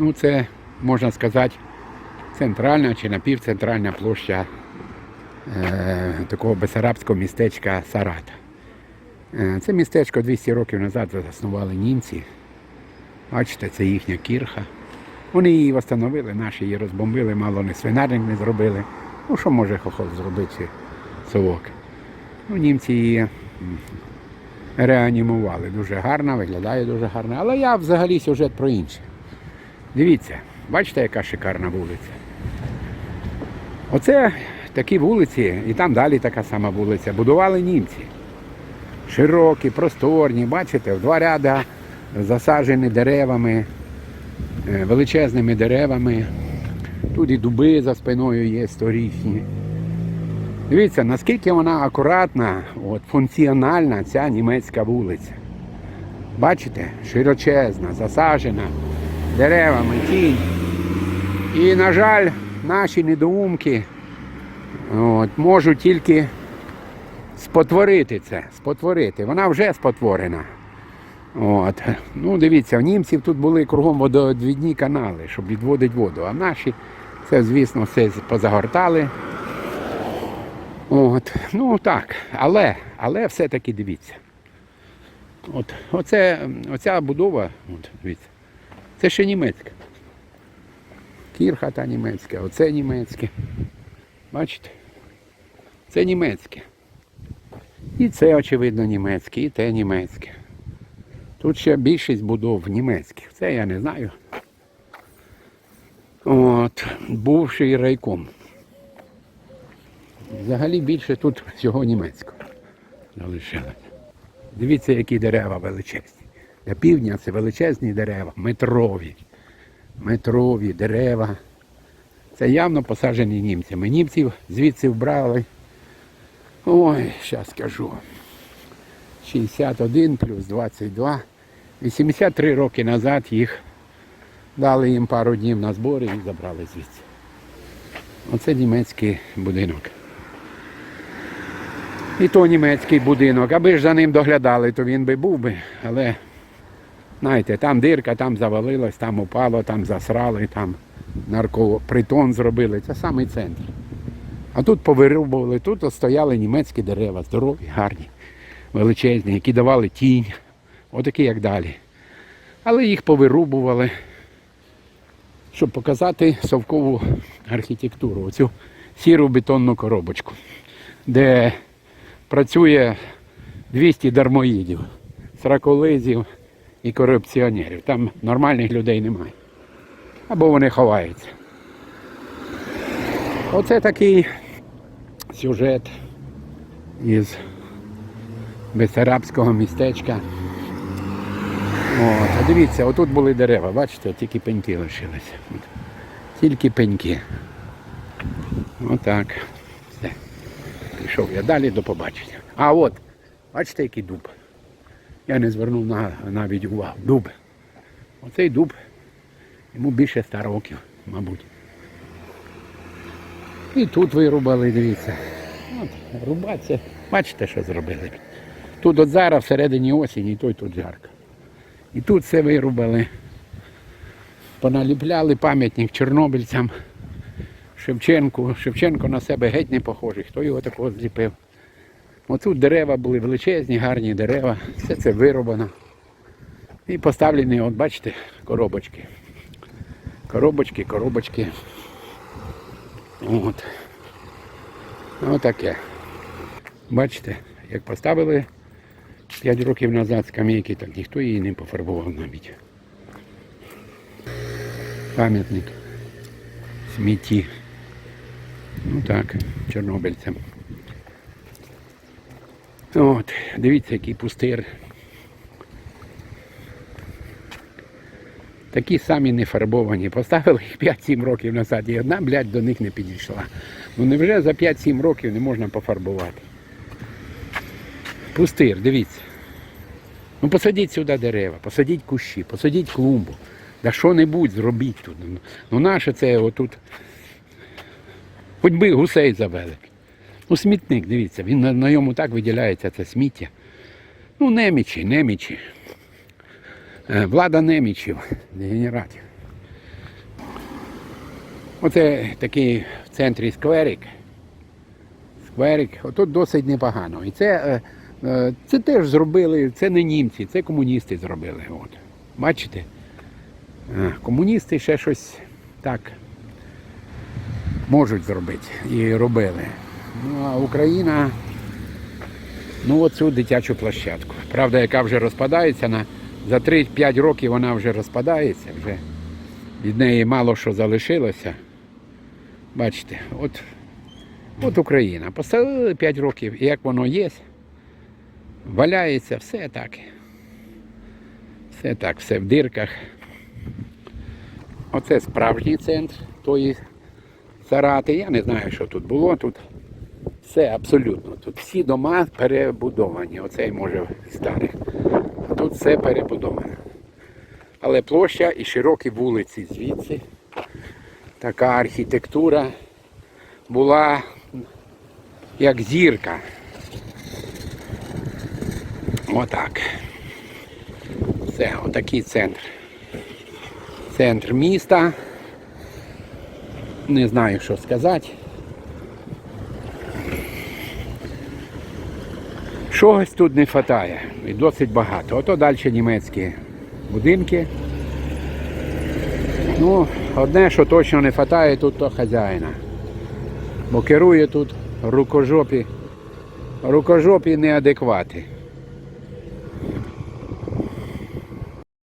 Ну, це, можна сказати, центральна чи напівцентральна площа е, такого бесарабського містечка Сарата. Е, це містечко 200 років назад заснували німці. Бачите, це їхня кірха. Вони її встановили, наші її розбомбили, мало не свинарник не зробили. Ну, що може хохол зробити совок? Ну, німці її реанімували. Дуже гарно, виглядає дуже гарно. Але я взагалі сюжет про інше. Дивіться, бачите, яка шикарна вулиця. Оце такі вулиці, і там далі така сама вулиця. Будували німці. Широкі, просторні, бачите, в два ряда засаджені деревами, е, величезними деревами. Тут і дуби за спиною є сторічні. Дивіться, наскільки вона акуратна, от, функціональна ця німецька вулиця. Бачите, широчезна, засаджена деревами, тінь. І, на жаль, наші недоумки от, можуть тільки спотворити це, спотворити. Вона вже спотворена. От. Ну, дивіться, в німців тут були кругом водовідні канали, щоб відводити воду. А наші це, звісно, все позагортали. От. Ну так, але, але все-таки дивіться. От, оце, оця будова, от, дивіться, це ще німецька. Кірха та німецька, оце німецьке. Бачите? Це німецьке. І це, очевидно, німецьке, і те німецьке. Тут ще більшість будов німецьких. Це я не знаю. От, бувший райком. Взагалі більше тут всього німецького залишилось. Дивіться, які дерева величезні. Для півдня це величезні дерева, метрові. Метрові дерева. Це явно посаджені німцями. Німців звідси вбрали. Ой, зараз скажу. 61 плюс 22. 83 роки назад їх дали їм пару днів на збори і забрали звідси. Оце німецький будинок. І то німецький будинок. Аби ж за ним доглядали, то він би був би. Але, знаєте, там дирка, там завалилось, там упало, там засрали, там наркопритон зробили. Це самий центр. А тут повирубували, тут стояли німецькі дерева, здорові, гарні, величезні, які давали тінь, отакі як далі. Але їх повирубували, щоб показати совкову архітектуру, оцю сіру бетонну коробочку, де працює 200 дармоїдів, сраколизів і корупціонерів. Там нормальних людей немає. Або вони ховаються. Оце такий сюжет із Бесарабського містечка. От, а дивіться, отут були дерева, бачите, тільки пеньки лишилися. Тільки пеньки. Отак. Все. Пішов я далі до побачення. А от, бачите, який дуб. Я не звернув на, навіть увагу. Дуб. Оцей дуб, йому більше 100 років, мабуть. І тут вирубали, дивіться. От, рубаться. Бачите, що зробили. Тут от зараз всередині осені, і той тут жарко. І тут все вирубали. Поналіпляли пам'ятник чорнобильцям. Шевченку. Шевченко на себе геть не похожий. Хто його такого зліпив? Отут дерева були величезні, гарні дерева. Все це вирубано. І поставлені, от бачите, коробочки. Коробочки, коробочки. От. Отаке. Бачите, як поставили 5 років назад скамейки, так ніхто її не пофарбував навіть. Пам'ятник. Смітті. Ну так, чорнобильцям. От, дивіться, який пустир. Такі самі не фарбовані. Поставили їх 5-7 років назад і одна, блядь, до них не підійшла. Ну невже за 5-7 років не можна пофарбувати? Пустир, дивіться. Ну посадіть сюди дерева, посадіть кущі, посадіть клумбу. Да що-небудь зробіть тут. Ну, Ну наше це отут. Хоч би гусей завели. Ну смітник, дивіться, він на, на ньому так виділяється це сміття. Ну, немічі, немічі. Е, Влада немічів, дегенератів. Оце такий в центрі скверик. Скверик, отут досить непогано. І це, е, е, це теж зробили, це не німці, це комуністи зробили. От. Бачите? Комуністи ще щось так можуть зробити і робили. Ну а Україна, ну оцю дитячу площадку. Правда, яка вже розпадається на за 3-5 років вона вже розпадається, вже від неї мало що залишилося. Бачите, от, от Україна. Поставили 5 років, і як воно є, валяється, все так. Все так, все в дирках. Оце справжній центр тої Сарати. Я не знаю, що тут було. Тут все абсолютно. Тут всі дома перебудовані. Оцей може старих. Тут все перебудовано. Але площа і широкі вулиці звідси. Така архітектура була як зірка. Отак. Це отакий центр. Центр міста. Не знаю, що сказати. Чогось тут не вистачає. І досить багато. Ото далі німецькі будинки. Ну, одне, що точно не вистачає, тут то хазяїна. Бо керує тут рукожопі, рукожопі неадеквати.